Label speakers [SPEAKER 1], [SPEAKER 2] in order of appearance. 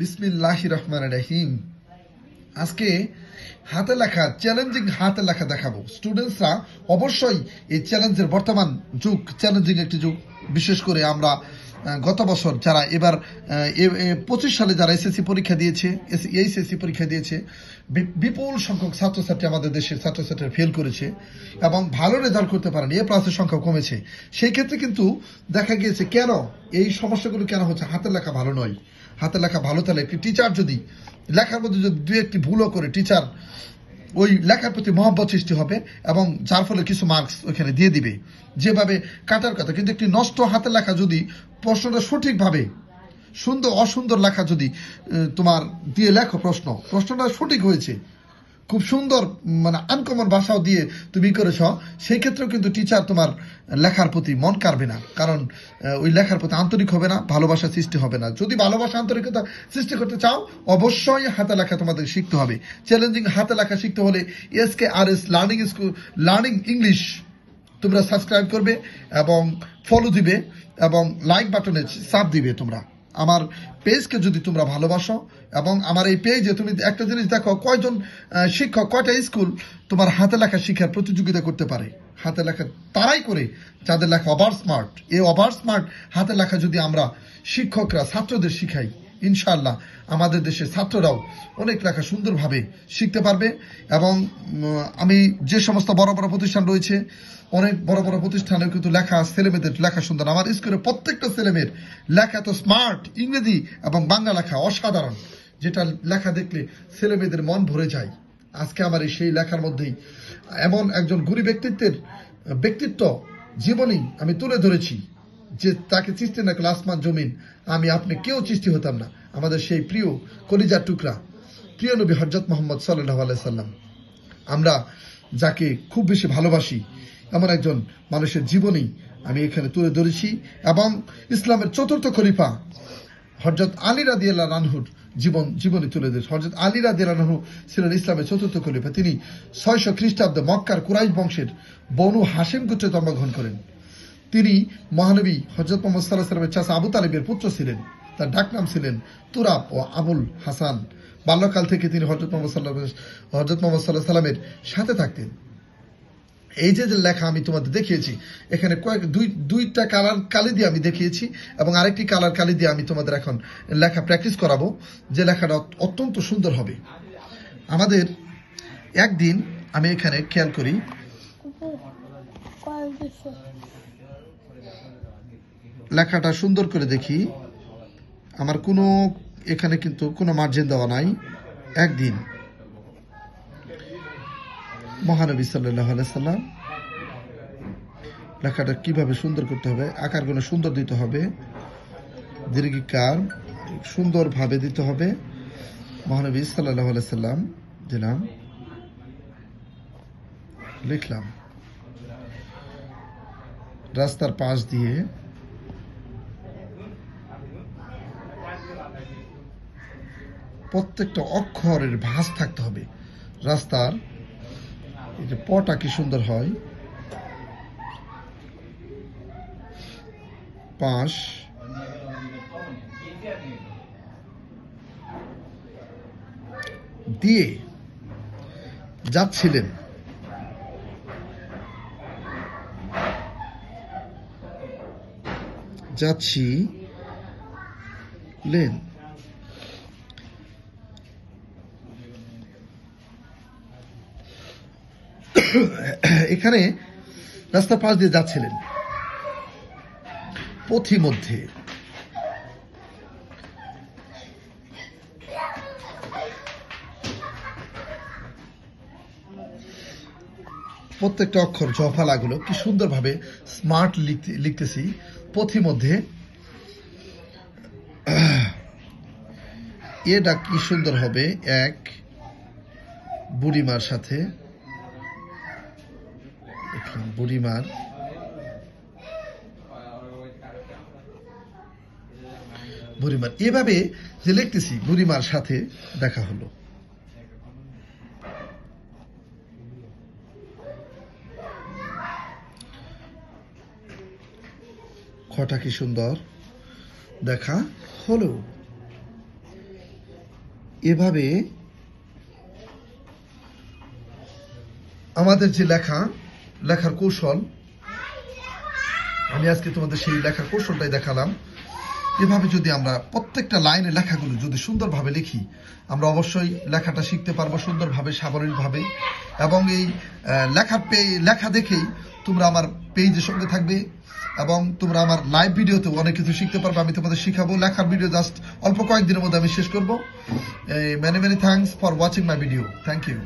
[SPEAKER 1] বিসমিল্লাহ রহমান রহিম। আজকে হাতে লেখা চ্যালেঞ্জিং হাতে লেখা দেখাবো। স্টুডেন্টসরা অবশ্যই এই চ্যালেঞ্জের বর্তমান যুগ চ্যালেঞ্জিং একটি যুগ। বিশেষ করে আমরা গত বছর যারা এবার পঁচিশ সালে যারা এসএসসি পরীক্ষা দিয়েছে এইচএসসি পরীক্ষা দিয়েছে বিপুল সংখ্যক ছাত্রছাত্রী আমাদের দেশের ছাত্রছাত্রীরা ফেল করেছে এবং ভালো রেজাল্ট করতে পারেনি। এ প্লাসের সংখ্যা কমেছে। সেই ক্ষেত্রে কিন্তু দেখা গিয়েছে কেন এই সমস্যাগুলো কেন হচ্ছে? হাতের লেখা ভালো নয়। হাতের লেখা ভালো, তাহলে একটি টিচার যদি লেখার মধ্যে যদি দু একটি ভুলও করে টিচার ওই লেখার প্রতি মহব্বত সৃষ্টি হবে এবং যার ফলে কিছু মার্কস ওইখানে দিয়ে দিবে। যেভাবে কাটার কথা, কিন্তু একটি নষ্ট হাতে লেখা যদি প্রশ্নটা সঠিকভাবে সুন্দর, অসুন্দর লেখা যদি তোমার দিয়ে লেখো প্রশ্ন, প্রশ্নটা সঠিক হয়েছে খুব সুন্দর মানে আনকমন ভাষাও দিয়ে তুমি করেছ। সেই ক্ষেত্রেও কিন্তু টিচার তোমার লেখার প্রতি মন কাড়বে না। কারণ ওই লেখার প্রতি আন্তরিক হবে না ভালোবাসা সৃষ্টি হবে না। যদি ভালোবাসা আন্তরিকতা সৃষ্টি করতে চাও, অবশ্যই হাতে লেখা তোমাদের শিখতে হবে। চ্যালেঞ্জিং হাতে লেখা শিখতে হলে S K R S learning school learning English তোমরা সাবস্ক্রাইব করবে এবং ফলো দিবে এবং লাইক বাটনে চাপ দিবে তোমরা। আমার পেজকে যদি তোমরা ভালোবাসো এবং আমার এই পেজে তুমি একটা জিনিস দেখো, কয়জন শিক্ষক, কয়টা স্কুল তোমার হাতে লেখা শিক্ষার প্রতিযোগিতা করতে পারে? হাতে লেখা, তারাই করে যাদের লেখা ওভার স্মার্ট এই ওভার স্মার্ট হাতে লেখা যদি আমরা শিক্ষকরা, ছাত্রদের শিখাই ইনশাআল্লাহ আমাদের দেশের ছাত্ররাও অনেক লেখা সুন্দরভাবে শিখতে পারবে এবং আমি যে সমস্ত বড় বড় প্রতিষ্ঠান রয়েছে, অনেক বড় বড় প্রতিষ্ঠানেও কিন্তু লেখা ছেলেমেয়েদের লেখা সুন্দর। আমার স্কুলের প্রত্যেকটা ছেলেমেয়ের লেখা তো স্মার্ট ইংরেজি এবং বাংলা লেখা অসাধারণ, যেটা লেখা দেখলে ছেলেমেয়েদের মন ভরে যায়। আজকে আমার এই সেই লেখার মধ্যেই এমন একজন গুণী ব্যক্তিত্বের ব্যক্তিত্ব জীবনী আমি তুলে ধরেছি। যে তাকে সৃষ্টি না করলে আসমান জমিন, আমি আপনি কেউ সৃষ্টি হতাম না। আমাদের সেই প্রিয় কলিজার টুকরা, প্রিয় নবী হজরত মোহাম্মদ সাল্লাহ আলাইসাল্লাম আমরা যাকে খুব বেশি ভালোবাসি, এমন একজন মানুষের জীবনী আমি এখানে তুলে ধরেছি এবং ইসলামের চতুর্থ খলিফা হজরত আলী আল্লাহ রানহুর জীবন, জীবনী তুলে দিয়েছে হজরত আলী রাদি রানহু ছিলেন ইসলামের চতুর্থ খলিফা। তিনি ছয়শো খ্রিস্টাব্দে মক্কার কুরাইশ বংশের বনু হাসিম গোত্রে জন্মগ্রহণ করেন। তিনি মহানবী হজরত মোহাম্মদ সাল্লাহ সাল্লামের চাষা আবু তালিবের পুত্র ছিলেন। তার ডাকনাম ছিলেন তুরাব ও আবুল হাসান। বাল্যকাল থেকে তিনি হজরত মোহাম্মদ সাল্লাহ হজরত মোহাম্মদ সাল্লাহ সাল্লামের সাথে থাকতেন। এই যে যে লেখা আমি তোমাদের দেখিয়েছি, এখানে কয়েক, দুই, দুইটা কালার কালি দিয়ে আমি দেখিয়েছি এবং আরেকটি কালার কালি দিয়ে আমি তোমাদের এখন লেখা প্র্যাকটিস করাবো, যে লেখাটা অত্যন্ত সুন্দর হবে। আমাদের একদিন আমি এখানে খেয়াল করি লেখাটা সুন্দর করে দেখি। আমার কোনো, এখানে কিন্তু কোনো মার্জিন দেওয়া নাই। একদিন মহানবী সাল্লাহ সাল্লাম লেখাটা কীভাবে সুন্দর করতে হবে আকারগুলো সুন্দর দিতে হবে, দীর্ঘিকার সুন্দরভাবে দিতে হবে। মহানবী সাল্লাহ সাল্লাম দিলাম লিখলাম। রাস্তার পাশ দিয়ে প্রত্যেকটা অক্ষরের ভাঁজ থাকতে হবে। রাস্তার এই যে পটা কি সুন্দর হয়। পাশ। দিয়ে যাচ্ছিলেন। যাচ্ছি। লেন। এখানে রাস্তার পাশ দিয়ে যাচ্ছিলেন। পথি মধ্যে প্রত্যেকটা অক্ষর জফালাগুলো, কি সুন্দরভাবে স্মার্ট লিখতে লিখতেছি। পথি এটা কি সুন্দর হবে? এক, বুড়িমার সাথে। বুড়িমার। বুড়িমার। এভাবে যে লিখতেছি, বুড়িমার সাথে দেখা হলো। খটা কি সুন্দর? দেখা হলো। এভাবে আমাদের যে লেখা, লেখার কৌশল, আমি আজকে তোমাদের সেই লেখার কৌশলটাই দেখালাম। এভাবে যদি আমরা প্রত্যেকটা লাইনে লেখাগুলো যদি সুন্দরভাবে লিখি, আমরা অবশ্যই লেখাটা শিখতে পারব সুন্দরভাবে, সাবলীলভাবে এবং এই লেখা পেয়ে লেখা দেখেই তোমরা আমার পেজের সঙ্গে থাকবে এবং তোমরা আমার লাইভ ভিডিওতে অনেক কিছু শিখতে পারবে। আমি তোমাদের শিখাবো। লেখার ভিডিও জাস্ট অল্প কয়েকদিনের মধ্যে আমি শেষ করব। Many many thanks for watching my video thank you